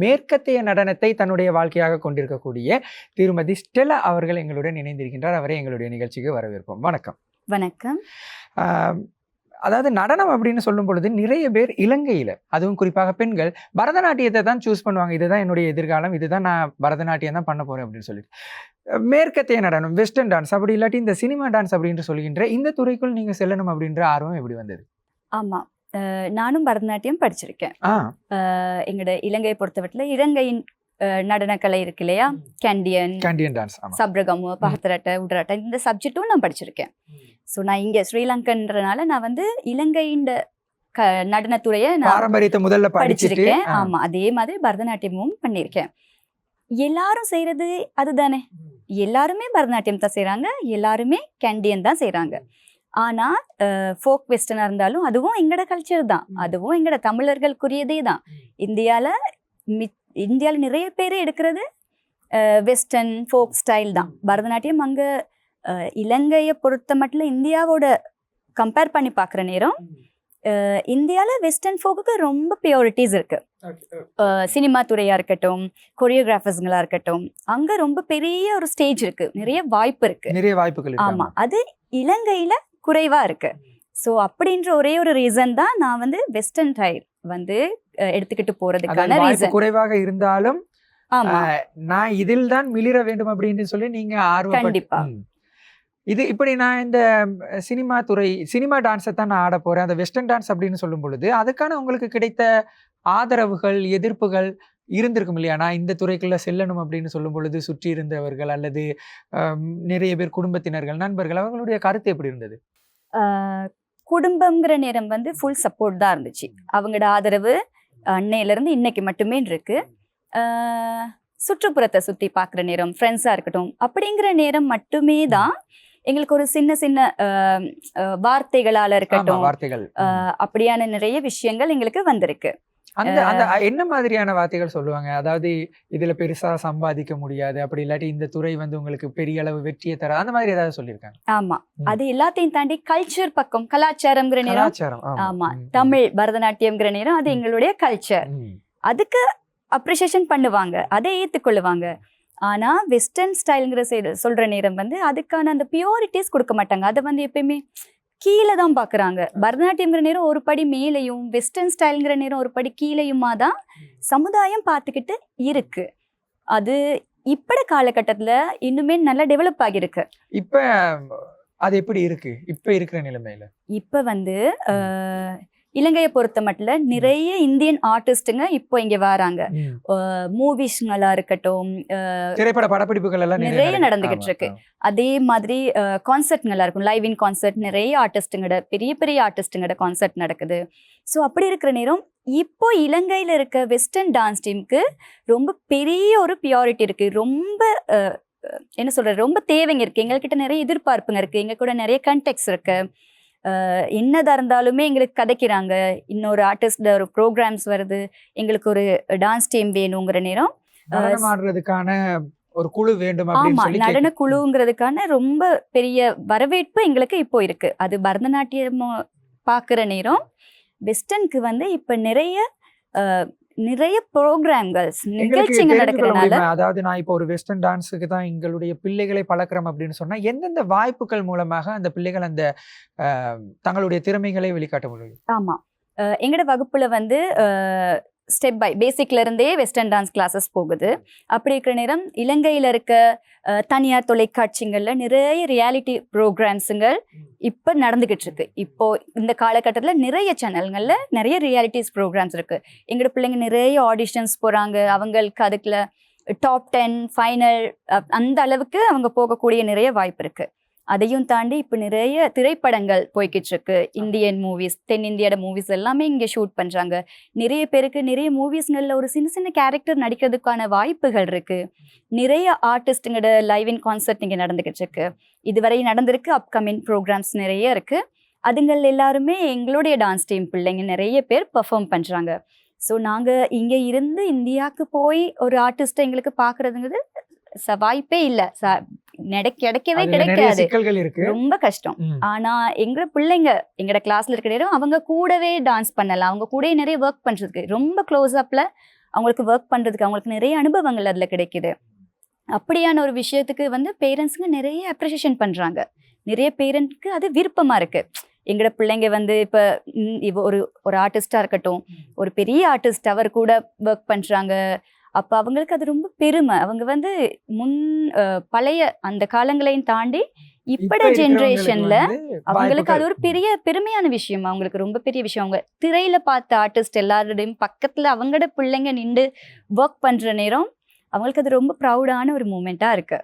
மேற்கத்திய நடனத்தை தன்னுடைய வாழ்க்கையாக கொண்டிருக்கக்கூடிய திருமதி ஸ்டெலா அவர்கள் எங்களுடன் இணைந்திருக்கின்றார். அவரை எங்களுடைய நிகழ்ச்சிக்கு வரவேற்போம். வணக்கம். வணக்கம். அதாவது நடனம் அப்படின்னு சொல்லும் பொழுது நிறைய பேர் இலங்கையில அதுவும் குறிப்பாக பெண்கள் பரதநாட்டியத்தை தான் சூஸ் பண்ணுவாங்க. இதுதான் என்னுடைய எதிர்காலம் இதுதான் நான் பரதநாட்டியம் தான் பண்ண போறேன் அப்படின்னு சொல்லிட்டு. மேற்கத்திய நடனம் வெஸ்டர்ன் டான்ஸ் அப்படி இல்லாட்டி இந்த சினிமா டான்ஸ் அப்படின்னு சொல்கின்ற இந்த துறைக்குள் நீங்க செல்லணும் அப்படின்ற ஆர்வம் எப்படி வந்தது? ஆமா. அஹ் நானும் பரதநாட்டியம் படிச்சிருக்கேன். எங்களோட இலங்கையை பொறுத்தவரையில் இலங்கையின் நடனக்கலை இருக்கு இல்லையா? கேண்டியன் கண்டியன் டான்ஸ் சப்ரகமு பகத்தரட்டை உடராட்டை இந்த சப்ஜெக்டும் நான் படிச்சிருக்கேன். ஸோ நான் இங்க ஸ்ரீலங்கன்றனால நான் வந்து இலங்கையின் க நடனத்துறையை நான் பாரம்பரியத்தை முதல்ல படிச்சிருக்கேன். ஆ. ஆமா அதே மாதிரி பரதநாட்டியமும் பண்ணியிருக்கேன். எல்லாரும் செய்யறது அதுதானே. எல்லாருமே பரதநாட்டியம் தான் செய்றாங்க எல்லாருமே கேண்டியன் தான் செய்றாங்க. ஆனா ஃபோக் வெஸ்டர்னா இருந்தாலும் அதுவும் எங்கட கல்ச்சர் தான். அதுவும் எங்கட தமிழர்களுக்குரியதே தான். இந்தியால மி இந்தியால நிறைய பேர் எடுக்கிறது வெஸ்டர்ன் ஃபோக் ஸ்டைல் தான். பரதநாட்டியம் அங்க இலங்கையை பொறுத்த மட்டும் இந்தியாவோட கம்பேர் பண்ணி பார்க்குற நேரம் அஹ், இந்தியால வெஸ்டர்ன் ஃபோக்குக்கு ரொம்ப பியூரிட்டிஸ் இருக்கு. சினிமா துறையா இருக்கட்டும் கொரியோகிராஃபர்ஸ்களா இருக்கட்டும் அங்க ரொம்ப பெரிய ஒரு ஸ்டேஜ் இருக்கு. நிறைய வாய்ப்பு இருக்கு. நிறைய வாய்ப்புகள் இருக்கு. ஆமா. அது இலங்கையில குறைவா இருக்கு. ஸோ அப்படின்ற ஒரே ஒரு ரீசன் தான் நான் வந்து வெஸ்டர்ன் டைல் வந்து எடுத்துக்கிட்டு வாய்ப்பு ரீசன். குறைவாக இருந்தாலும் நான் இதில் தான் மிளிர வேண்டும் அப்படின்னு சொல்லி நீங்க ஆர்வப்பட்டு கண்டிப்பா. இது இப்படி நான் இந்த சினிமா துறை சினிமா டான்ஸை தான் நான் ஆட போறேன். அந்த வெஸ்டர்ன் டான்ஸ் அப்படின்னு சொல்லும் பொழுது அதுக்கான உங்களுக்கு கிடைத்த ஆதரவுகள் எதிர்ப்புகள் இருந்திருக்கும் இல்லையா? நான் இந்த துறைக்குள்ள செல்லணும் அப்படின்னு சொல்லும் பொழுது சுற்றி இருந்தவர்கள் அல்லது நிறைய பேர் குடும்பத்தினர்கள் நண்பர்கள் அவங்களுடைய கருத்து எப்படி இருந்தது? அஹ், குடும்பம்ங்கிற நேரம் வந்து ஃபுல் சப்போர்ட் தான் இருந்துச்சு. அவங்களோட ஆதரவு அன்னையில இருந்து இன்னைக்கு மட்டுமே இருக்கு. சுற்றுப்புறத்தை சுத்தி பார்க்குற நேரம் ஃப்ரெண்ட்ஸா இருக்கட்டும் அப்படிங்கிற நேரம் மட்டுமே தான் எங்களுக்கு ஒரு சின்ன சின்ன வார்த்தைகளால இருக்கட்டும் அப்படியான நிறைய விஷயங்கள் எங்களுக்கு வந்திருக்கு. அந்த அந்த என்ன மாதிரியான வார்த்தைகள் சொல்லுவாங்க? அதாவது இதுல பெருசா சம்பாதிக்க முடியாது. அப்படி இல்லாட்டி இந்த துறை வந்து உங்களுக்கு பெரிய அளவு வெற்றியை தர அந்த மாதிரி ஏதாவது சொல்லியிருக்காங்க? ஆமா. அது எல்லாத்தையும் தாண்டி கல்ச்சர் பக்கம் கலாச்சாரம்ங்கிற நேரம். ஆமா. தமிழ் பரதநாட்டியம்ங்கிற நேரம் அது. எங்களுடைய கல்ச்சர். அதுக்கு அப்ரிசியேஷன் பண்ணுவாங்க. அதை ஏத்துக்கொள்ளுவாங்க. ஆனா வெஸ்டர்ன் ஸ்டைல்ங்கிற சொல்ற நேரம் வந்து அதுக்கான அந்த பியூரிட்டிஸ் கொடுக்க மாட்டாங்க. அதை வந்து எப்பயுமே கீழே தான் பாக்குறாங்க பரதநாட்டியம்ங்கிற நேரம் ஒரு படி மேலையும் வெஸ்டர்ன் ஸ்டைல்ங்கிற நேரம் ஒரு படி கீழையுமா தான் சமுதாயம் பார்த்துக்கிட்டு இருக்கு. அது இப்பட காலகட்டத்துல இன்னுமே நல்லா டெவலப் ஆகியிருக்கு. இப்ப அது எப்படி இருக்கு? இப்ப இருக்கிற நிலைமையில? இப்ப வந்து இலங்கையை பொறுத்த மட்டும் நிறைய இந்தியன் ஆர்டிஸ்ட்டுங்க இப்போ இங்க வராங்க. மூவிஸ்ங்களா இருக்கட்டும் திரைப்பட படப்பிடிப்புகள் எல்லாம் நிறைய. நடந்துகிட்டு இருக்கு. அதே மாதிரி கான்சர்ட்ங்களா இருக்கும். லைவ் இன் கான்சர்ட் நிறைய ஆர்டிஸ்ட்டுங்கட பெரிய பெரிய ஆர்டிஸ்ட்டுங்கட கான்சர்ட் நடக்குது. ஸோ அப்படி இருக்கிற நேரம் இப்போ இலங்கையில இருக்க வெஸ்டர்ன் டான்ஸ் டீமுக்கு ரொம்ப பெரிய ஒரு பியூரிட்டி இருக்கு. ரொம்ப என்ன சொல்றது? ரொம்ப தேவைங்க இருக்கு. எங்ககிட்ட நிறைய எதிர்பார்ப்புங்க இருக்கு. எங்க கூட நிறைய கண்டெக்ட்ஸ் இருக்கு. அஹ், என்னதா இருந்தாலுமே எங்களுக்கு கதைக்கிறாங்க. இன்னொரு ஆர்டிஸ்ட் ஒரு ப்ரோக்ராம்ஸ் வருது. எங்களுக்கு ஒரு டான்ஸ் டீம் வேணுங்கிற நேரம் ஆடுறதுக்கான ஒரு குழு வேண்டும் ஆமா நடன குழுங்கிறதுக்கான ரொம்ப பெரிய வரவேற்பு எங்களுக்கு இப்போ இருக்கு. அது பரதநாட்டியம் பார்க்குற நேரம் வெஸ்டர்னுக்கு வந்து இப்ப நிறைய நிறைய ப்ரோக்ராம்கள்ஸ் நடக்கிறனால முடியுமா? அதாவது நான் இப்போ ஒரு வெஸ்டர்ன் டான்ஸுக்கு தான் எங்களுடைய பிள்ளைகளை பழக்கிறோம் அப்படின்னு சொன்னா எந்தெந்த வாய்ப்புகள் மூலமாக அந்த பிள்ளைகள் அந்த தங்களுடைய திறமைகளை வெளிக்காட்ட முடியும் ஆமா அஹ், எங்கட வகுப்புல வந்து ஸ்டெப் பை பேசிக்ல இருந்தே வெஸ்டர்ன் டான்ஸ் கிளாஸஸ் போகுது. அப்படி இருக்கிற நேரம் இலங்கையில் இருக்க தனியார் தொலைக்காட்சிங்களில் நிறைய ரியாலிட்டி ப்ரோக்ராம்ஸுங்கள் இப்போ நடந்துகிட்டு இருக்கு இப்போ இந்த காலகட்டத்தில் நிறைய சேனல்களில் நிறைய ரியாலிட்டிஸ் ப்ரோக்ராம்ஸ் இருக்கு. எங்களோட பிள்ளைங்க நிறைய ஆடிஷன்ஸ் போகிறாங்க அவங்களுக்கு அதுக்குள்ள டாப் டென் ஃபைனல் அந்த அளவுக்கு அவங்க போகக்கூடிய நிறைய வாய்ப்பு இருக்குது அதையும் தாண்டி இப்போ நிறைய திரைப்படங்கள் போய்கிட்டு இருக்கு இந்தியன் மூவிஸ் தென்னிந்தியோட மூவிஸ் எல்லாமே இங்கே ஷூட் பண்றாங்க. நிறைய பேருக்கு நிறைய மூவிஸ்களில் ஒரு சின்ன சின்ன கேரக்டர் நடிக்கிறதுக்கான வாய்ப்புகள் இருக்கு. நிறைய ஆர்டிஸ்ட்டுங்களோட லைவ் இன் கான்சர்ட் இங்கே நடந்துகிட்டு இருக்கு இதுவரை நடந்திருக்கு அப்கமிங் ப்ரோக்ராம்ஸ் நிறைய இருக்கு. அதுங்கள் எல்லாருமே எங்களுடைய டான்ஸ் டீம் பிள்ளைங்க நிறைய பேர் பெர்ஃபார்ம் பண்றாங்க. ஸோ நாங்க இங்க இருந்து இந்தியாவுக்கு போய் ஒரு ஆர்டிஸ்ட்டை எங்களுக்கு பார்க்கறதுங்கிறது ச- வாய்ப்பே இல்லை. நட கிடைக்கவே கிடைக்காது. சிக்கல்கள் இருக்கு. ரொம்ப கஷ்டம். ஆனா எங்க பிள்ளைங்க எங்கட கிளாஸ்ல இருக்கிற நேரம் அவங்க கூடவே டான்ஸ் பண்ணலாம். அவங்க கூடயே நிறைய ஒர்க் பண்றதுக்கு. ரொம்ப க்ளோஸ் அப்ல அவங்களுக்கு ஒர்க் பண்ணுறதுக்கு அவங்களுக்கு நிறைய அனுபவங்கள் அதில் கிடைக்குது. அப்படியான ஒரு விஷயத்துக்கு வந்து பேரண்ட்ஸுங்க நிறைய அப்ரிஷியேஷன் பண்ணுறாங்க நிறைய பேரண்ட்க்கு அது விருப்பமாக இருக்குது எங்களோட பிள்ளைங்க வந்து இப்போ இவ ஒரு ஒரு ஆர்டிஸ்டாக இருக்கட்டும் ஒரு பெரிய ஆர்டிஸ்ட் அவர் கூட ஒர்க் பண்ணுறாங்க அப்போ அவங்களுக்கு அது ரொம்ப பெருமை. அவங்க வந்து முன் பழைய அந்த காலங்களையும் தாண்டி இப்பட ஜென்ரேஷன்ல அவங்களுக்கு அது. ஒரு பெரிய பெருமையான விஷயம். அவங்களுக்கு ரொம்ப பெரிய விஷயம். அவங்க திரையில பார்த்த ஆர்டிஸ்ட் எல்லாரோடையும் பக்கத்துல அவங்களோட பிள்ளைங்க நின்று ஒர்க் பண்ற நேரம் அவங்களுக்கு அது ரொம்ப ப்ரௌடான ஒரு மூமெண்டா இருக்கு.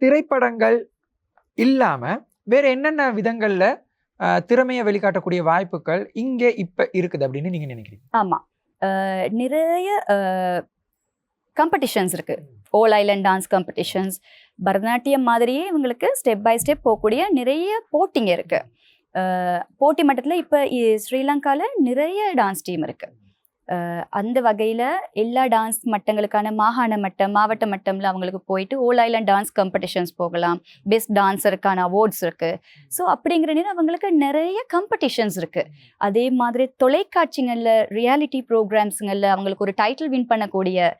திரைப்படங்கள் இல்லாம வேற என்னென்ன விதங்கள்ல திறமையை வெளிக்காட்டக்கூடிய வாய்ப்புகள் இங்க இப்ப இருக்குது அப்படின்னு நீங்க நினைக்கிறீங்க? ஆமா. நிறைய காம்படிஷன்ஸ் இருக்குது all island dance competitions Bharatanatyam மாதிரியே இவங்களுக்கு ஸ்டெப் பை ஸ்டெப் போகக்கூடிய நிறைய போட்டிங்க இருக்குது போட்டி மட்டத்தில் இப்போ ஸ்ரீலங்காவில் நிறைய டான்ஸ் டீம் இருக்குது அந்த வகையில் எல்லா டான்ஸ் மட்டங்களுக்கான மாகாண மட்டம் மாவட்ட மட்டம்ல அவங்களுக்கு போயிட்டு ஓல் ஐலண்ட் டான்ஸ் காம்படிஷன்ஸ் போகலாம். பெஸ்ட் டான்ஸருக்கான அவார்ட்ஸ் இருக்குது ஸோ அப்படிங்கிற நேரம் அவங்களுக்கு நிறைய காம்படிஷன்ஸ் இருக்குது அதே மாதிரி தொலைக்காட்சிகளில் ரியாலிட்டி ப்ரோக்ராம்ஸுங்களில் அவங்களுக்கு ஒரு டைட்டில் வின் பண்ணக்கூடிய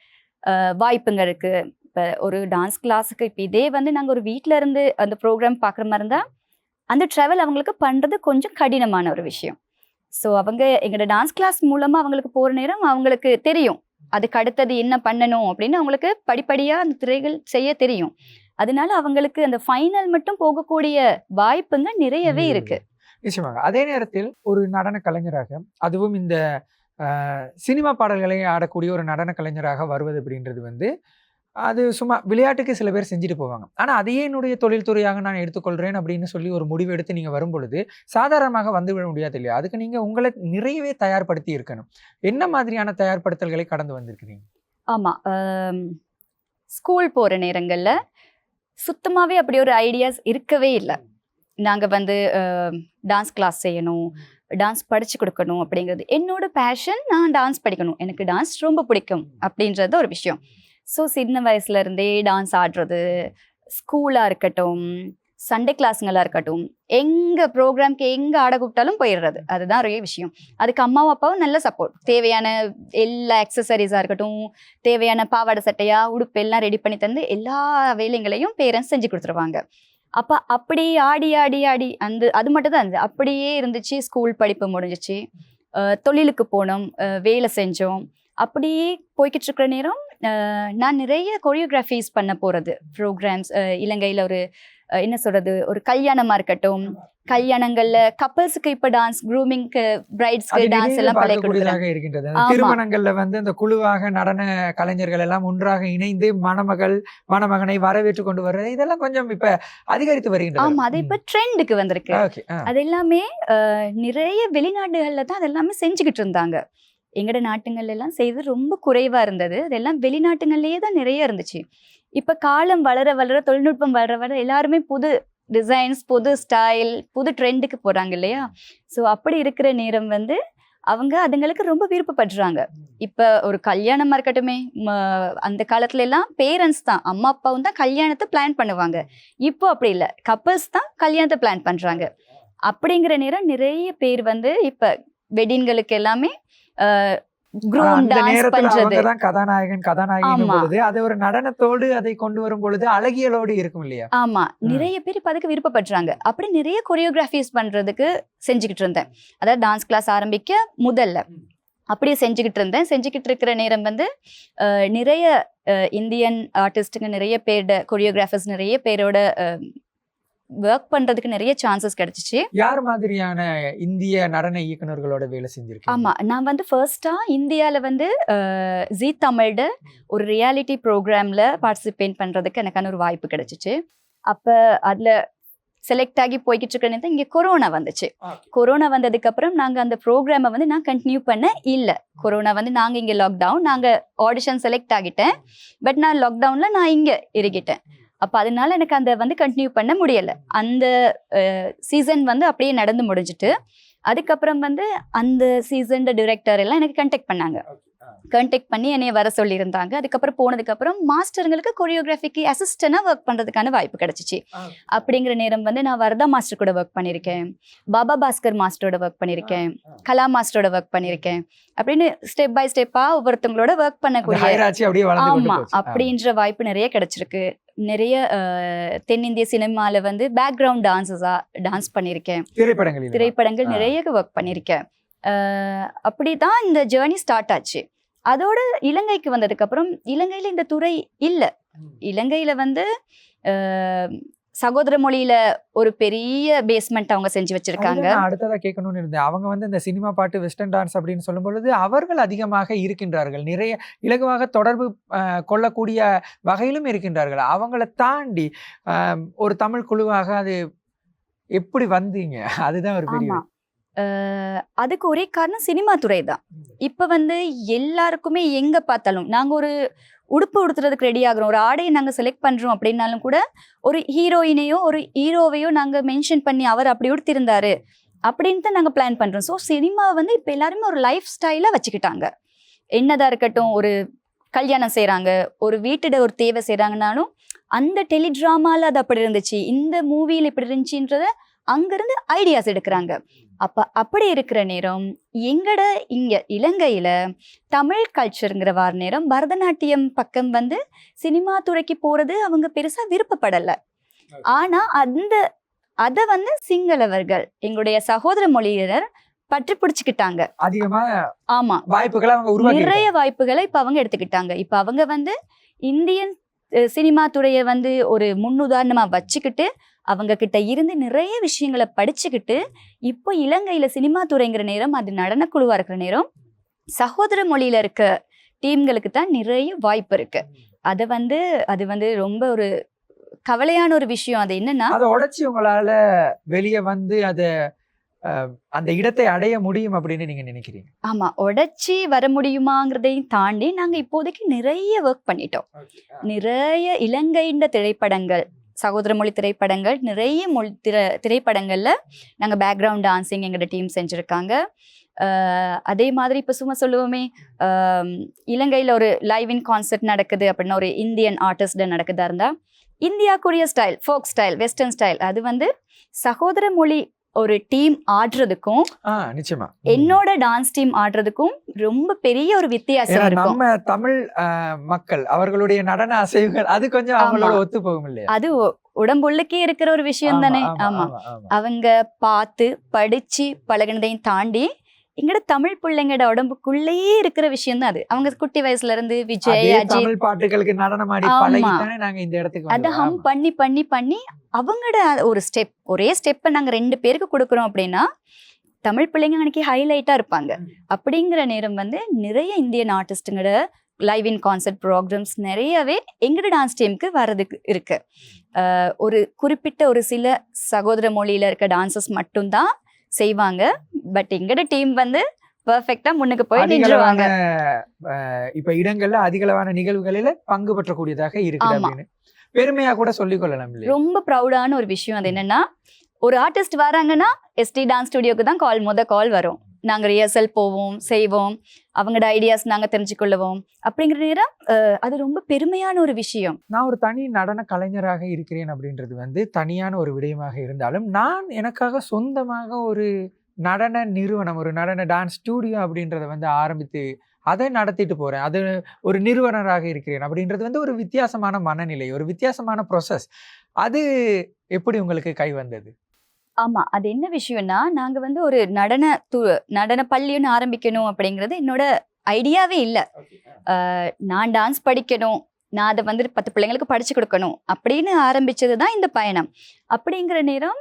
வாய்ப்புங்க இருக்குது இப்போ ஒரு டான்ஸ் கிளாஸுக்கு இப்போ இதே வந்து நாங்கள் ஒரு வீட்டில் இருந்து அந்த ப்ரோக்ராம் பார்க்குற மாதிரி இருந்தால் அந்த ட்ராவல் அவங்களுக்கு பண்ணுறது கொஞ்சம் கடினமான ஒரு விஷயம். ஸோ அவங்க எங்களோட டான்ஸ் கிளாஸ் மூலமாக அவங்களுக்கு போகிற நேரம் அவங்களுக்கு தெரியும். அதுக்கு அடுத்தது என்ன பண்ணணும் அப்படின்னு அவங்களுக்கு படிப்படியாக அந்த திரைகள் செய்ய தெரியும். அதனால அவங்களுக்கு அந்த ஃபைனல் மட்டும் போகக்கூடிய வாய்ப்புங்க நிறையவே இருக்கு. நிச்சயமாக. அதே நேரத்தில் ஒரு நடன கலைஞராக அதுவும் இந்த சினிமா பாடல்களை ஆடக்கூடிய ஒரு நடன கலைஞராக வருவது அப்படின்றது வந்து அது சும்மா விளையாட்டுக்கு சில பேர் செஞ்சுட்டு போவாங்க. ஆனால் அதையே என்னுடைய தொழில்துறையாக நான் எடுத்துக்கொள்கிறேன் அப்படின்னு சொல்லி ஒரு முடிவு எடுத்து நீங்கள் வரும்பொழுது சாதாரணமாக வந்து விட முடியாது இல்லையா? அதுக்கு நீங்கள் உங்களை நிறையவே தயார்படுத்தி இருக்கணும். என்ன மாதிரியான தயார்படுத்தல்களை கடந்து வந்திருக்கிறீங்க? ஆமாம் ஸ்கூல் போகிற நேரங்களில் சுத்தமாகவே அப்படி ஒரு ஐடியாஸ் இருக்கவே இல்லை. நாங்கள் வந்து டான்ஸ் கிளாஸ் செய்யணும் டான்ஸ் படித்து கொடுக்கணும் அப்படிங்கிறது. என்னோட பேஷன் நான் டான்ஸ் படிக்கணும். எனக்கு டான்ஸ் ரொம்ப பிடிக்கும் அப்படின்றது ஒரு விஷயம். ஸோ சின்ன வயசுல இருந்தே டான்ஸ் ஆடுறது ஸ்கூலாக இருக்கட்டும் சண்டே கிளாஸுங்களாக இருக்கட்டும் எங்கே ப்ரோக்ராம்க்கு எங்கே ஆட கூப்பிட்டாலும் போயிடுறது. அதுதான் ஒரே விஷயம். அதுக்கு அம்மாவும் அப்பாவும் நல்ல சப்போர்ட் தேவையான எல்லா அக்சசரிஸாக இருக்கட்டும் தேவையான பாவாடை சட்டையாக உடுப்பு எல்லாம் ரெடி பண்ணி தந்து எல்லா வேலைங்களையும் பேரண்ட்ஸ் செஞ்சு கொடுத்துருவாங்க. அப்போ அப்படி ஆடி ஆடி ஆடி அந்த அது மட்டும் தான். இருந்துச்சு அப்படியே இருந்துச்சு ஸ்கூல் படிப்பு முடிஞ்சிச்சு. தொழிலுக்கு போனோம் வேலை செஞ்சோம். அப்படியே போய்கிட்டு இருக்கிற நேரம் நான் நிறைய கொரியோகிராஃபிஸ் பண்ண போகிறது ப்ரோக்ராம்ஸ் இலங்கையில் ஒரு என்ன சொல்கிறது ஒரு கல்யாணமாக இருக்கட்டும் கல்யாணங்கள்ல கப்பல்ஸுக்கு இப்போ டான்ஸ் க்ரூமிங்க்கு பிரைட்ஸ்க்கு அது டான்ஸ் எல்லாம் பழைய கொடுக்குறாங்க பார்க்கக்கூடியதாக இருக்கின்றது. திருமணங்கள்ல வந்து அந்த குழுவாக நடன கலைஞர்கள் எல்லாம் ஒன்றாக இணைந்து மணமகள் மணமகனை வரவேற்று கொண்டு வர்றது இதெல்லாம் கொஞ்சம் இப்ப அதிகரித்து வருகின்றது ஆமா அது இப்போ ட்ரெண்டுக்கு வந்திருக்கு. அது எல்லாமே நிறைய வெளிநாடுகளில் தான் அதெல்லாமே செஞ்சுக்கிட்டு இருந்தாங்க. எங்களோட நாட்டுங்கள்லாம் எல்லாம் செய்து ரொம்ப குறைவாக இருந்தது. அதெல்லாம் வெளிநாட்டுங்கள்லேயே தான் நிறைய இருந்துச்சு. இப்போ காலம் வளர வளர தொழில்நுட்பம் வளர வளர எல்லாருமே புது டிசைன்ஸ் புது ஸ்டைல் புது ட்ரெண்டுக்கு போகிறாங்க இல்லையா? ஸோ அப்படி இருக்கிற நேரம் வந்து அவங்க அதுங்களுக்கு ரொம்ப விருப்பப்படுறாங்க. இப்போ ஒரு கல்யாணமாக இருக்கட்டுமே ம, அந்த காலத்துல எல்லாம் பேரண்ட்ஸ் தான் அம்மா அப்பாவும் தான் கல்யாணத்தை பிளான் பண்ணுவாங்க. இப்போ அப்படி இல்லை. கப்பல்ஸ் தான் கல்யாணத்தை பிளான் பண்ணுறாங்க அப்படிங்கிற நேரம் நிறைய பேர் வந்து இப்போ வெட்டிங்களுக்கு எல்லாமே கதாநாயகன் கதாநாயகி அது ஒரு நடனத்தோடு அதை கொண்டு வரும் பொழுது அழகியலோடு இருக்கும் இல்லையா? ஆமா. நிறைய பேர் இப்ப அதுக்கு விருப்பப்படுறாங்க. அப்படி நிறைய கொரியோகிராஃபிஸ் பண்றதுக்கு செஞ்சுக்கிட்டு இருந்தேன். அதாவது டான்ஸ் கிளாஸ் ஆரம்பிக்க முதல்ல அப்படியே செஞ்சுக்கிட்டு இருந்தேன். செஞ்சுக்கிட்டு இருக்கிற நேரம் வந்து நிறைய இந்தியன் ஆர்டிஸ்ட்டுங்க நிறைய பேரோட கொரியோகிராஃபர்ஸ் நிறைய பேரோட ஒர்க் பண்றதுக்கு நிறைய சான்சஸ் கிடைச்சிச்சு. யார் மாதிரியான இந்திய நடன இயக்குனர்களோட வேலை செஞ்சிருக்கீங்க? ஆமா நான் வந்து ஃபர்ஸ்டா இந்தியால வந்து ஜீ தமிழ்ட ஒரு ரியாலிட்டி ப்ரோக்ராம்ல பார்ட்டிசிபேட் பண்றதுக்கு எனக்கான ஒரு வாய்ப்பு கிடைச்சிச்சு. அப்ப அதுல செலக்ட் ஆகி போய்கிட்டு இருக்கிற நேரத்துல இங்க கொரோனா வந்துச்சு. கொரோனா வந்ததுக்கு அப்புறம் நாங்க அந்த ப்ரோக்ராமை வந்து நான் கண்டினியூ பண்ண இல்ல. கொரோனா வந்து நாங்க இங்க லாக்டவுன் நாங்க ஆடிஷன் செலக்ட் ஆகிட்டேன். பட் நான் லாக்டவுன்ல நான் இங்க இருக்கிட்டேன். அப்போ அதனால எனக்கு அந்த வந்து கண்டினியூ பண்ண முடியலை. அந்த சீசன் வந்து அப்படியே நடந்து முடிஞ்சிட்டு அதுக்கப்புறம் வந்து அந்த சீசன் டிரெக்டர் எல்லாம் எனக்கு கண்டெக்ட் பண்ணாங்க. கான்டாக்ட் பண்ணி என்னைய வர சொல்லியிருந்தாங்க. அதுக்கப்புறம் போனதுக்கப்புறம் மாஸ்டருங்களுக்கு கொரியோகிராஃபிக்கு அசிஸ்டண்டாக ஒர்க் பண்ணுறதுக்கான வாய்ப்பு கிடைச்சிச்சு. அப்படிங்கிற நேரம் வந்து நான் வரதா மாஸ்டர் கூட ஒர்க் பண்ணியிருக்கேன். பாபா பாஸ்கர் மாஸ்டரோட ஒர்க் பண்ணியிருக்கேன். கலா மாஸ்டரோட ஒர்க் பண்ணியிருக்கேன். அப்படின்னு ஸ்டெப் பை ஸ்டெப்பா ஒவ்வொருத்தவங்களோட ஒர்க் பண்ணக்கூடிய ஹைராச்சி அப்படியே வளர்ந்து கொண்டு ஆமா போச்சு. ஆ. அப்படின்ற வாய்ப்பு நிறைய கிடைச்சிருக்கு. நிறைய தென்னிந்திய சினிமால வந்து பேக்ரவுண்ட் டான்சஸா டான்ஸ் பண்ணியிருக்கேன். திரைப்படங்கள் ஆ. நிறைய ஒர்க் பண்ணியிருக்கேன். அஹ், அப்படிதான் இந்த ஜேர்னி ஸ்டார்ட் ஆச்சு. அதோட இலங்கைக்கு வந்ததுக்கு அப்புறம் இலங்கையில இந்த துறை இல்ல. இலங்கையில வந்து சகோதர மொழியில ஒரு பெரிய பேஸ்மெண்ட் அவங்க செஞ்சு வச்சிருக்காங்க. அடுத்ததா கேட்கணும்னு இருந்தேன். அவங்க வந்து இந்த சினிமா பாட்டு வெஸ்டர்ன் டான்ஸ் அப்படின்னு சொல்லும் பொழுது அவர்கள் அதிகமாக இருக்கின்றார்கள். நிறைய இலகுவாக தொடர்பு அஹ், கொள்ளக்கூடிய வகையிலும் இருக்கின்றார்கள். அவங்கள தாண்டி ஒரு தமிழ் குழுவாக அது எப்படி வந்தீங்க? அதுதான் ஒரு பெரிய அதுக்கு ஒரே காரணம் சினிமா துறை தான். இப்போ வந்து எல்லாருக்குமே எங்கே பார்த்தாலும் நாங்கள் ஒரு உடுப்பு உடுத்துறதுக்கு ரெடி ஆகுறோம். ஒரு ஆடையை நாங்கள் செலக்ட் பண்ணுறோம் அப்படின்னாலும் கூட ஒரு ஹீரோயினையோ ஒரு ஹீரோவையோ நாங்கள் மென்ஷன் பண்ணி அவர் அப்படி உடுத்திருந்தாரு அப்படின்னு தான் நாங்கள் பிளான் பண்ணுறோம் ஸோ சினிமா வந்து இப்போ எல்லாருமே ஒரு லைஃப் ஸ்டைலாக வச்சுக்கிட்டாங்க. என்னதாக இருக்கட்டும் ஒரு கல்யாணம் செய்கிறாங்க ஒரு வீட்டிட ஒரு தேவை செய்கிறாங்கனாலும் அந்த டெலிட்ராமாவில் அது அப்படி இருந்துச்சு இந்த மூவியில் இப்படி இருந்துச்சுன்றத அங்கேருந்து ஐடியாஸ் எடுக்கிறாங்க. அப்ப அப்படி இருக்கிற நேரம் எங்கட இங்க இலங்கையில தமிழ் கல்ச்சருங்கிற வார நேரம் பரதநாட்டியம் பக்கம் வந்து சினிமா துறைக்கு போறது அவங்க பெருசா விருப்பப்படல. ஆனா அந்த அத வந்து சிங்களவர்கள் எங்களுடைய சகோதர மொழியினர் பற்றி பிடிச்சுக்கிட்டாங்க. அதிகமா ஆமா. வாய்ப்புகளை நிறைய வாய்ப்புகளை இப்ப அவங்க எடுத்துக்கிட்டாங்க. இப்ப அவங்க வந்து இந்தியன் சினிமா துறையை வந்து ஒரு முன்னுதாரணமாக வச்சுக்கிட்டு அவங்க கிட்ட இருந்து நிறைய விஷயங்களை படிச்சுக்கிட்டு இப்போ இலங்கையில் சினிமா துறைங்கிற நேரம் அது நடனக்குழுவாக இருக்கிற நேரம் சகோதர மொழியில் இருக்க டீம்களுக்கு தான் நிறைய வாய்ப்பு இருக்கு. அதை வந்து அது வந்து ரொம்ப ஒரு கவலையான ஒரு விஷயம். அது என்னன்னா அதை உடச்சி உங்களால வெளியே வந்து அதை அந்த இடத்தை அடைய முடியும் அப்படின்னு நீங்க நினைக்கிறீங்க? ஆமா உடைச்சி வர முடியுமாங்கிறதையும் தாண்டி நாங்க இப்போதைக்கு நிறைய ஒர்க் பண்ணிட்டோம். நிறைய இலங்கைண்ட திரைப்படங்கள் சகோதர மொழி திரைப்படங்கள் நிறைய மொழி திரை திரைப்படங்கள்ல நாங்க பேக்ரவுண்ட் டான்சிங் எங்களோட டீம் செஞ்சுருக்காங்க. அதே மாதிரி இப்போ சும்மா சொல்லுவோமே இலங்கையில ஒரு லைவ் இன் கான்சர்ட் நடக்குது அப்படின்னா ஒரு இந்தியன் ஆர்டிஸ்ட நடக்குதா இருந்தா இந்தியா கொரிய style folk style western style அது வந்து சகோதர மொழி ஒரு டீம் ஆடுறதுக்கும் நிச்சயமா. என்னோட டான்ஸ் டீம் ஆடுறதுக்கும் ரொம்ப பெரிய ஒரு வித்தியாசம் நம்ம தமிழ் மக்கள் அவர்களுடைய நடன அசைவுகள் அது கொஞ்சம் அவங்களோட. ஒத்து போகும் இல்லையா? அது உடம்புள்ளுக்கே இருக்கிற ஒரு விஷயம் தானே? ஆமா. அவங்க பார்த்து படிச்சு பழகினதையும் தாண்டி எங்கட தமிழ் பிள்ளைங்கட உடம்புக்குள்ளேயே இருக்கிற விஷயம் தான் அது. அவங்க குட்டி வயசுல இருந்து விஜய் தமிழ் பாட்டுகளுக்கு நாங்க இந்த இடத்துக்கு அத. ஹம் ஆமா. பண்ணி பண்ணி பண்ணி அவங்களோட ஒரு ஸ்டெப் ஒரே ஸ்டெப்பை நாங்க ரெண்டு பேருக்கு கொடுக்குறோம் அப்படின்னா தமிழ் பிள்ளைங்க அன்னைக்கு ஹைலைட்டா இருப்பாங்க. அப்படிங்கிற நேரம் வந்து நிறைய இந்தியன் ஆர்டிஸ்ட்டுங்களோட லைவ் இன் கான்சர்ட் ப்ரோக்ராம்ஸ் நிறையவே எங்களோட டான்ஸ் டீமுக்கு வர்றதுக்கு இருக்கு. ஒரு குறிப்பிட்ட ஒரு சில சகோதர மொழியில இருக்க டான்சஸ் மட்டும்தான் செய்வாங்க. பட் எங்களோட டீம் வந்து பெர்ஃபெக்டா முன்னுக்கு போய் நின்றுவாங்க. இப்ப இடங்கள்ல அதிகளவான நிகழ்வுகளில பங்கு பெற்றக்கூடியதாக இருக்குது. அப்படின்னு. பெருமையா கூட சொல்லிக் கொள்ளலாம் இல்லையா? ரொம்ப ப்ரௌடான ஒரு விஷயம் அது என்னன்னா ஒரு ஆர்டிஸ்ட் வராங்கன்னா எஸ்டி டான்ஸ் ஸ்டுடியோக்கு தான் கால் முத கால் வரும். நாங்கள் ரிஹர்சல் போவோம் செய்வோம். அவங்களோட ஐடியாஸ் நாங்கள் தெரிஞ்சுக்கொள்ளுவோம். அப்படிங்கிற நேரம் அது ரொம்ப பெருமையான ஒரு விஷயம். நான் ஒரு தனி நடன கலைஞராக இருக்கிறேன் அப்படின்றது வந்து தனியான ஒரு விடயமாக இருந்தாலும் நான் எனக்காக சொந்தமாக ஒரு நடன நிறுவனம் ஒரு நடன டான்ஸ் ஸ்டூடியோ அப்படின்றத வந்து ஆரம்பித்து அதை நடத்திட்டு போகிறேன் அது ஒரு நிறுவனராக இருக்கிறேன் அப்படின்றது வந்து ஒரு வித்தியாசமான மனநிலை ஒரு வித்தியாசமான ப்ரொசஸ் அது எப்படி உங்களுக்கு கை வந்தது? ஆமா. அது என்ன விஷயம்னா நாங்க வந்து ஒரு நடன து நடன பள்ளின்னு ஆரம்பிக்கணும் அப்படிங்கிறது என்னோட ஐடியாவே இல்ல. நான் டான்ஸ் படிக்கணும். நான் அதை வந்து பத்து பிள்ளைங்களுக்கு படிச்சு கொடுக்கணும் அப்படின்னு ஆரம்பிச்சது தான் இந்த பயணம். அப்படிங்கிற நேரம்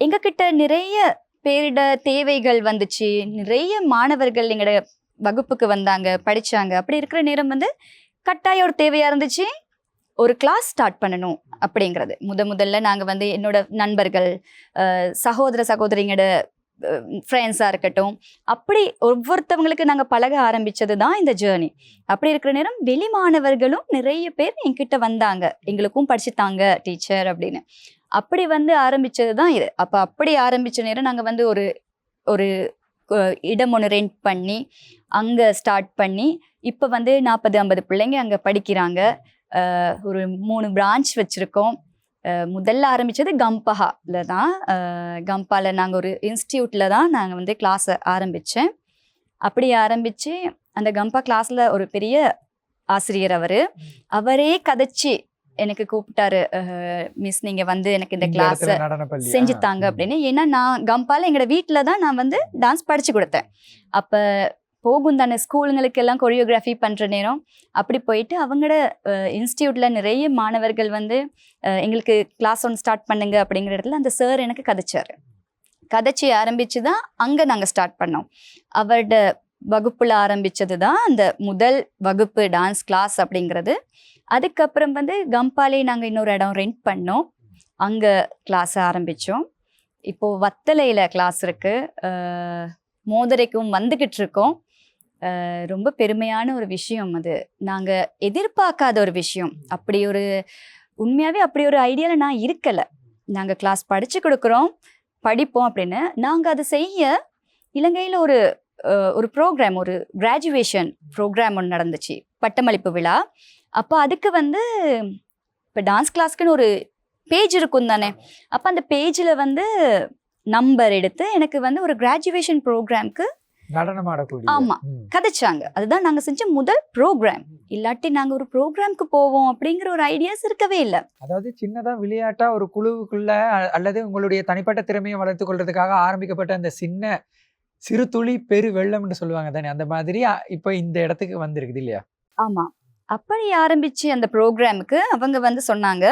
எங்ககிட்ட நிறைய பேரிட தேவைகள் வந்துச்சு. நிறைய மாணவர்கள் எங்களோட வகுப்புக்கு வந்தாங்க படிச்சாங்க. அப்படி இருக்கிற நேரம் வந்து கட்டாய ஒரு தேவையா இருந்துச்சு. ஒரு கிளாஸ் ஸ்டார்ட் பண்ணணும் அப்படிங்கிறது. முத முதல்ல நாங்கள் வந்து என்னோட நண்பர்கள் சகோதர சகோதரிங்களோட ஃப்ரெண்ட்ஸாக இருக்கட்டும் அப்படி ஒவ்வொருத்தவங்களுக்கு நாங்கள் பழக ஆரம்பித்தது தான் இந்த ஜேர்னி அப்படி இருக்கிற நேரம் வெளி மாணவர்களும் நிறைய பேர் என்கிட்ட வந்தாங்க. எங்களுக்கும் படிச்சுத்தாங்க டீச்சர் அப்படின்னு. அப்படி வந்து ஆரம்பித்தது தான் இது. அப்போ அப்படி ஆரம்பிச்ச நேரம் நாங்கள் வந்து ஒரு ஒரு இடம் ஒன்று ரெண்ட் பண்ணி அங்கே ஸ்டார்ட் பண்ணி இப்போ வந்து நாற்பது ஐம்பது பிள்ளைங்க அங்கே படிக்கிறாங்க. ஒரு மூணு பிரான்ச் வச்சுருக்கோம். முதல்ல ஆரம்பித்தது கம்பஹால தான் கம்பாவில் நாங்கள் ஒரு இன்ஸ்டியூட்டில் தான் நாங்கள் வந்து கிளாஸை ஆரம்பித்தேன் அப்படி ஆரம்பித்து அந்த கம்பா கிளாஸில் ஒரு பெரிய ஆசிரியர் அவர். அவரே கதைச்சி எனக்கு கூப்பிட்டாரு மிஸ் நீங்கள் வந்து எனக்கு இந்த கிளாஸை இடத்துல நடனப் பள்ளி. செஞ்சு ஆ, தாங்க ம். அப்படின்னு. ஏன்னா நான் கம்பால எங்களோட வீட்டில் தான் நான் வந்து டான்ஸ் படிச்சு கொடுத்தேன். அப்போ போகும் தானே. ஸ்கூலுங்களுக்கெல்லாம் கொரியோகிராஃபி பண்ணுற நேரம். அப்படி போயிட்டு அவங்களோட இன்ஸ்டியூட்டில் நிறைய மாணவர்கள் வந்து எங்களுக்கு கிளாஸ் ஒன் ஸ்டார்ட் பண்ணுங்க அப்படிங்கிற இடத்துல அந்த சார் எனக்கு கதைச்சார். கதைச்சி ஆரம்பித்து தான் அங்கே நாங்கள் ஸ்டார்ட் பண்ணோம். அவரோட வகுப்பில் ஆரம்பித்தது தான் அந்த முதல் வகுப்பு டான்ஸ் கிளாஸ் அப்படிங்கிறது. அதுக்கப்புறம் வந்து கம்பாலே நாங்கள் இன்னொரு இடம் ரெண்ட் பண்ணோம். அங்கே கிளாஸ் ஆரம்பித்தோம் இப்போது வத்தலையில் கிளாஸ் இருக்குது மோதிரைக்கும் வந்துக்கிட்டு இருக்கோம். ரொம்ப பெருமையான ஒரு விஷயம் அது. நாங்கள் எதிர்பார்க்காத ஒரு விஷயம். அப்படி ஒரு உண்மையாகவே அப்படி ஒரு ஐடியாவில் நான் இருக்கலை. நாங்கள் கிளாஸ் படித்து கொடுக்குறோம் படிப்போம் அப்படின்னு. நாங்கள் அதை செய்ய இலங்கையில் ஒரு ஒரு ப்ரோக்ராம் ஒரு கிராஜுவேஷன் ப்ரோக்ராம் ஒன்று நடந்துச்சு பட்டமளிப்பு விழா. அப்போ அதுக்கு வந்து இப்போ டான்ஸ் கிளாஸ்க்குன்னு ஒரு பேஜ் இருக்கும் தானே. அப்போ அந்த பேஜில் வந்து நம்பர் எடுத்து எனக்கு வந்து ஒரு கிராஜுவேஷன் ப்ரோக்ராம்க்கு நடனம் ஆடக்கூடிய ஆமா. கதைச்சாங்க. அதுதான் நாங்கள் செஞ்ச முதல் ப்ரோக்ராம். இல்லாட்டி நாங்கள் ஒரு ப்ரோக்ராம்க்கு போவோம் அப்படிங்கிற ஒரு ஐடியாஸ் இருக்கவே இல்லை. அதாவது சின்னதா விளையாட்டா ஒரு குழுவுக்குள்ள அல்லது உங்களுடைய தனிப்பட்ட திறமையை வளர்த்துக் கொள்றதுக்காக ஆரம்பிக்கப்பட்ட அந்த சின்ன சிறு துளி பெரு வெள்ளம்னு சொல்லுவாங்க தானே? அந்த மாதிரி இப்ப இந்த இடத்துக்கு வந்திருக்குது இல்லையா? ஆமாம் அப்படி ஆரம்பிச்சு அந்த ப்ரோக்ராமுக்கு அவங்க வந்து சொன்னாங்க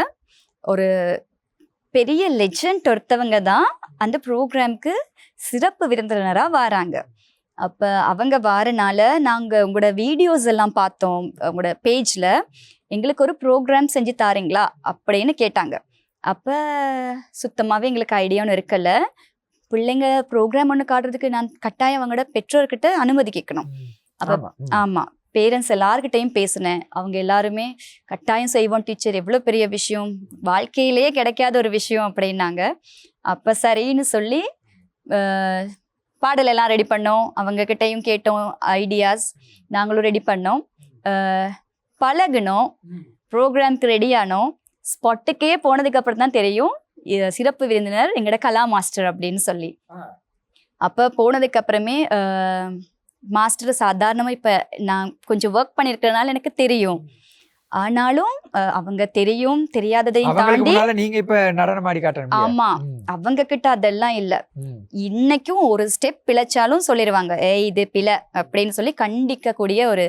ஒரு பெரிய லெஜண்ட் ஒருத்தவங்க தான் அந்த ப்ரோக்ராம்க்கு சிறப்பு விருந்தினராக வராங்க. அப்போ அவங்க வாரனால நாங்கள் உங்களோட வீடியோஸ் எல்லாம் பார்த்தோம் உங்களோட பேஜில் எங்களுக்கு ஒரு ப்ரோக்ராம் செஞ்சு தாரீங்களா? அப்படின்னு கேட்டாங்க. அப்போ சுத்தமாகவே எங்களுக்கு ஐடியாவும் இருக்கல. பிள்ளைங்க ப்ரோக்ராம் ஒன்று காட்டுறதுக்கு நான் கட்டாயம் அவங்களோட பெற்றோர்கிட்ட அனுமதி கேட்கணும். அப்ப- ஆமா ம். ஆமா பேரண்ட்ஸ் எல்லார்கிட்டையும் பேசினேன். அவங்க எல்லாருமே கட்டாயம் செய்வோம் டீச்சர் எவ்வளோ பெரிய விஷயம்? வாழ்க்கையிலேயே கிடைக்காத ஒரு விஷயம் அப்படின்னாங்க. அப்போ சரின்னு சொல்லி பாடல் எல்லாம் ரெடி பண்ணோம். அவங்க கிட்டயும் கேட்டோம் ஐடியாஸ் நாங்களும் ரெடி பண்ணோம். பழகுனோம். ப்ரோக்ராம்க்கு ரெடி ஆனோம். ஸ்பாட்டுக்கே போனதுக்கு அப்புறம் தான் தெரியும். சிறப்பு விருந்தினர் எங்களோட கலா மாஸ்டர் அப்படின்னு சொல்லி. அப்போ போனதுக்கு அப்புறமே மாஸ்டர் சாதாரணமாக இப்போ நான் கொஞ்சம் ஒர்க் பண்ணியிருக்கிறதுனால எனக்கு தெரியும். ஆனாலும் அவங்க தெரியும் தெரியாததையும் தாண்டி நீங்க இப்ப நடனம் ஆடி இல்லையா? ஆமா. அவங்க கிட்ட அதெல்லாம் இல்ல. இன்னைக்கும் ஒரு ஸ்டெப் பிழைச்சாலும் சொல்லிடுவாங்க ஏய் இது பிழை அப்படின்னு சொல்லி கண்டிக்கக்கூடிய ஒரு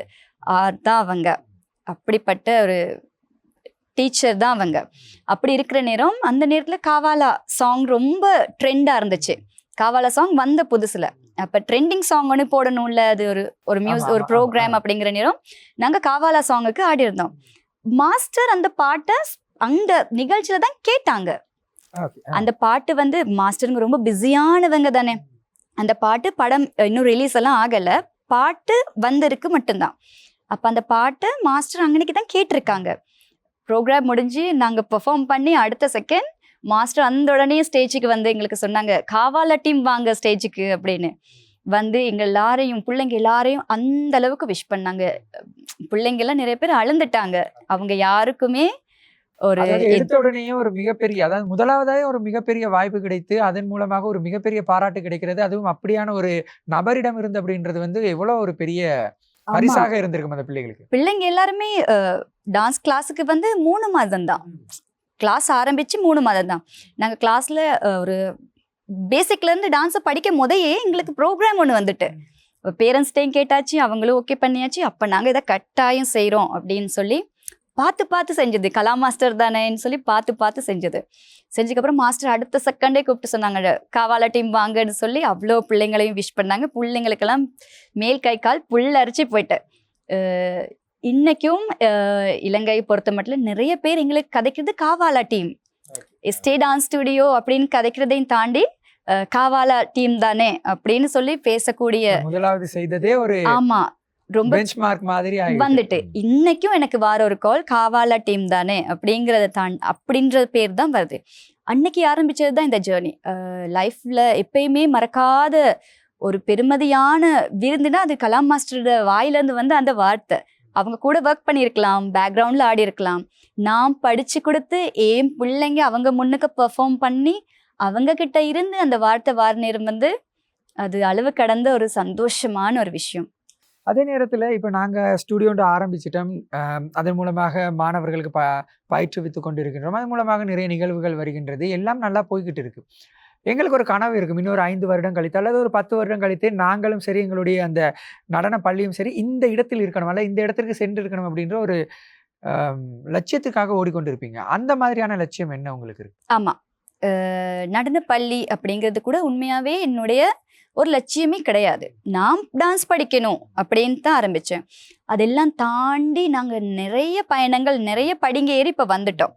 ஆர் தான் அவங்க. அப்படிப்பட்ட ஒரு டீச்சர் தான் அவங்க. அப்படி இருக்கிற நேரம் அந்த நேரத்தில் காவாலா சாங் ரொம்ப ட்ரெண்டாக இருந்துச்சு. காவாலா சாங் வந்த புதுசுல. அப்போ ட்ரெண்டிங் சாங் ஒன்று போடணும்ல அது ஒரு ஒரு மியூஸ் ஒரு ப்ரோக்ராம். அப்படிங்கிற நேரம் நாங்கள் காவாலா சாங்குக்கு ஆடி இருந்தோம். மாஸ்டர் அந்த பாட்டை அந்த நிகழ்ச்சியில தான் கேட்டாங்க. அந்த பாட்டு வந்து மாஸ்டருங்க ரொம்ப பிஸியானவங்க தானே. அந்த பாட்டு படம் இன்னும் ரிலீஸ் எல்லாம் ஆகல. பாட்டு வந்திருக்கு மட்டும்தான். அப்ப அந்த பாட்டை மாஸ்டர் அங்கனைக்கு தான் கேட்டிருக்காங்க. ப்ரோக்ராம் முடிஞ்சு நாங்க பெர்ஃபார்ம் பண்ணி அடுத்த செகண்ட் மாஸ்டர் அந்த உடனே ஸ்டேஜுக்கு வந்து எங்களுக்கு சொன்னாங்க காவால டீம் வாங்க ஸ்டேஜுக்கு அப்படின்னு. வந்து எங்க எல்லாரையும் பிள்ளைங்க எல்லாரையும் அந்த அளவுக்கு விஷ் பண்ணாங்க. பிள்ளைங்க எல்லாம் நிறைய பேர் அழுந்துட்டாங்க. அவங்க யாருக்குமே ஒரு எடுத்த உடனேயே ஒரு மிகப்பெரிய அதாவது முதலாவதாக ஒரு மிகப்பெரிய வாய்ப்பு கிடைத்து அதன் மூலமாக ஒரு மிகப்பெரிய பாராட்டு கிடைக்கிறது. அதுவும் அப்படியான ஒரு நபரிடம் இருந்து அப்படின்றது வந்து எவ்வளவு ஒரு பெரிய. பரிசாக இருந்திருக்கும் அந்த பிள்ளைகளுக்கு. பிள்ளைங்க எல்லாருமே டான்ஸ் கிளாஸுக்கு வந்து மூணு மாதம் தான் கிளாஸ் ஆரம்பித்து மூணு மாதம் தான். நாங்கள் கிளாஸில் ஒரு பேசிக்லேருந்து டான்ஸை படிக்கும் போதையே எங்களுக்கு ப்ரோக்ராம் ஒன்று வந்துட்டு. பேரண்ட்ஸ்டையும் கேட்டாச்சு அவங்களும் ஓகே பண்ணியாச்சு. அப்போ நாங்கள் இதை கட்டாயம் செய்கிறோம் அப்படின்னு சொல்லி பார்த்து பார்த்து செஞ்சது. கலா மாஸ்டர் தானேன்னு சொல்லி பார்த்து பார்த்து செஞ்சது. செஞ்சதுக்கப்புறம் மாஸ்டர் அடுத்த செகண்டே கூப்பிட்டு சொன்னாங்க காவாலா டீம் வாங்கன்னு சொல்லி அவ்வளோ பிள்ளைங்களையும் விஷ் பண்ணாங்க. பிள்ளைங்களுக்கெல்லாம் மேல் கை கால் புல்லரிச்சு போயிட்டு இன்னைக்கும் அஹ் இலங்கை பொறுத்த மட்டும் நிறைய பேர் எங்களுக்கு கதைக்கிறது காவாலா டீம். எஸ்டே டான்ஸ் ஸ்டுடியோ அப்படின்னு கதைக்கிறதையும் தாண்டி காவாலா டீம் தானே அப்படின்னு சொல்லி பேசக்கூடிய முதலாவது செய்ததே ஒரு ஆமா ரொம்ப பெஞ்ச் மார்க் மாதிரி. வந்துட்டு. இன்னைக்கும் எனக்கு வார ஒரு கால் காவாலா டீம் தானே அப்படிங்கறத தான் அப்படின்ற பேர் தான் வருது. அன்னைக்கு ஆரம்பிச்சது தான் இந்த ஜேர்னி லைஃப்ல எப்பயுமே மறக்காத ஒரு பெருமதியான விருந்துனா அது கலாம் மாஸ்டரோட வாயிலேருந்து வந்து அந்த வார்த்தை. அவங்க கூட ஒர்க் பண்ணியிருக்கலாம் பேக்ரவுண்டில் ஆடி இருக்கலாம் நான் படித்து கொடுத்து என் பிள்ளைங்க அவங்க முன்னுக்கு பெர்ஃபார்ம் பண்ணி அவங்க கிட்ட இருந்து அந்த வார்த்தை வார நேரம் வந்து அது அளவு கடந்த ஒரு சந்தோஷமான ஒரு விஷயம். அதே நேரத்தில் இப்போ நாங்கள் ஸ்டூடியோண்டு ஆரம்பிச்சிட்டோம். அதன் மூலமாக மாணவர்களுக்கு ப பயிற்றுவித்து கொண்டு இருக்கின்றோம் அதன் மூலமாக நிறைய நிகழ்வுகள் வருகின்றது. எல்லாம் நல்லா போய்கிட்டு இருக்குது எங்களுக்கு ஒரு கனவு இருக்கும். இன்னொரு ஐந்து வருடம் கழித்து அல்லது ஒரு பத்து வருடம் கழித்து நாங்களும் சரி எங்களுடைய அந்த நடன பள்ளியும் சரி இந்த இடத்தில் இருக்கணும் அல்ல இந்த இடத்திற்கு சென்று இருக்கணும் அப்படின்ற ஒரு லட்சியத்துக்காக ஓடிக்கொண்டிருப்பீங்க. அந்த மாதிரியான லட்சியம் என்ன உங்களுக்கு இருக்கு? ஆமாம் நடனப்பள்ளி அப்படிங்கிறது கூட உண்மையாகவே என்னுடைய ஒரு லட்சியமே கிடையாது. நான் டான்ஸ் படிக்கணும் அப்படின்னு தான் ஆரம்பித்தேன் அதெல்லாம் தாண்டி நாங்கள் நிறைய பயணங்கள் நிறைய படிங்க ஏறி இப்போ வந்துட்டோம்.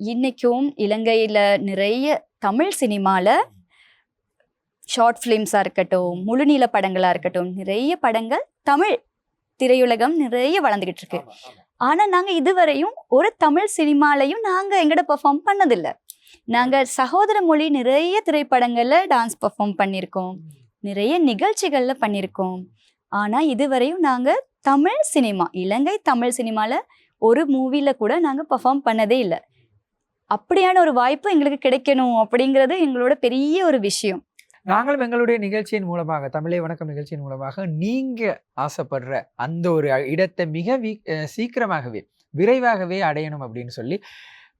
இன்னைக்கும் இலங்கையில் நிறைய தமிழ் சினிமாவில் ஷார்ட் ஃபிலிம்ஸாக இருக்கட்டும் முழுநீள படங்களாக இருக்கட்டும் நிறைய படங்கள் தமிழ் திரையுலகம் நிறைய வளர்ந்துக்கிட்டு இருக்கு. ஆனால் நாங்கள் இதுவரையும் ஒரு தமிழ் சினிமாலையும் நாங்கள் எங்கட பெர்ஃபார்ம் பண்ணதில்லை. நாங்கள் சகோதர மொழி நிறைய திரைப்படங்களில் டான்ஸ் பெர்ஃபார்ம் பண்ணியிருக்கோம் நிறைய நிகழ்ச்சிகளில் பண்ணியிருக்கோம் ஆனால் இதுவரையும் நாங்கள் தமிழ் சினிமா இலங்கை தமிழ் சினிமாவில் ஒரு மூவியில் கூட நாங்கள் பெர்ஃபார்ம் பண்ணதே இல்லை. அப்படியான ஒரு வாய்ப்பு எங்களுக்கு கிடைக்கணும் அப்படிங்கிறது எங்களோட பெரிய ஒரு விஷயம். நாங்களும் எங்களுடைய நிகழ்ச்சியின் மூலமாக தமிழை வணக்கம் நிகழ்ச்சியின் மூலமாக நீங்கள் ஆசைப்படுற அந்த ஒரு இடத்தை மிக வீ- சீக்கிரமாகவே விரைவாகவே அடையணும் அப்படின்னு சொல்லி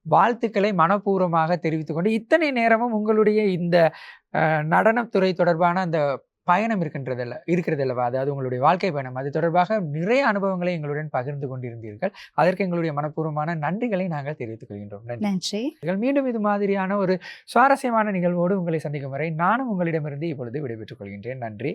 வாழ்த்துக்களை மனப்பூர்வமாக தெரிவித்துக்கொண்டு இத்தனை நேரமும் உங்களுடைய இந்த நடனத்துறை தொடர்பான அந்த பயணம் இருக்கின்றதில்ல இருக்கிறதில்லவா? அதாவது உங்களுடைய வாழ்க்கை பயணம். அது தொடர்பாக நிறைய அனுபவங்களை எங்களுடன் பகிர்ந்து கொண்டிருந்தீர்கள். அதற்கு எங்களுடைய மனப்பூர்வமான நன்றிகளை நாங்கள் தெரிவித்துக் கொள்கின்றோம். நன்றி. மீண்டும் இது மாதிரியான ஒரு சுவாரஸ்யமான நிகழ்வோடு உங்களை சந்திக்கும் வரை நானும் உங்களிடமிருந்து இப்பொழுது விடைபெற்றுக் கொள்கின்றேன். நன்றி.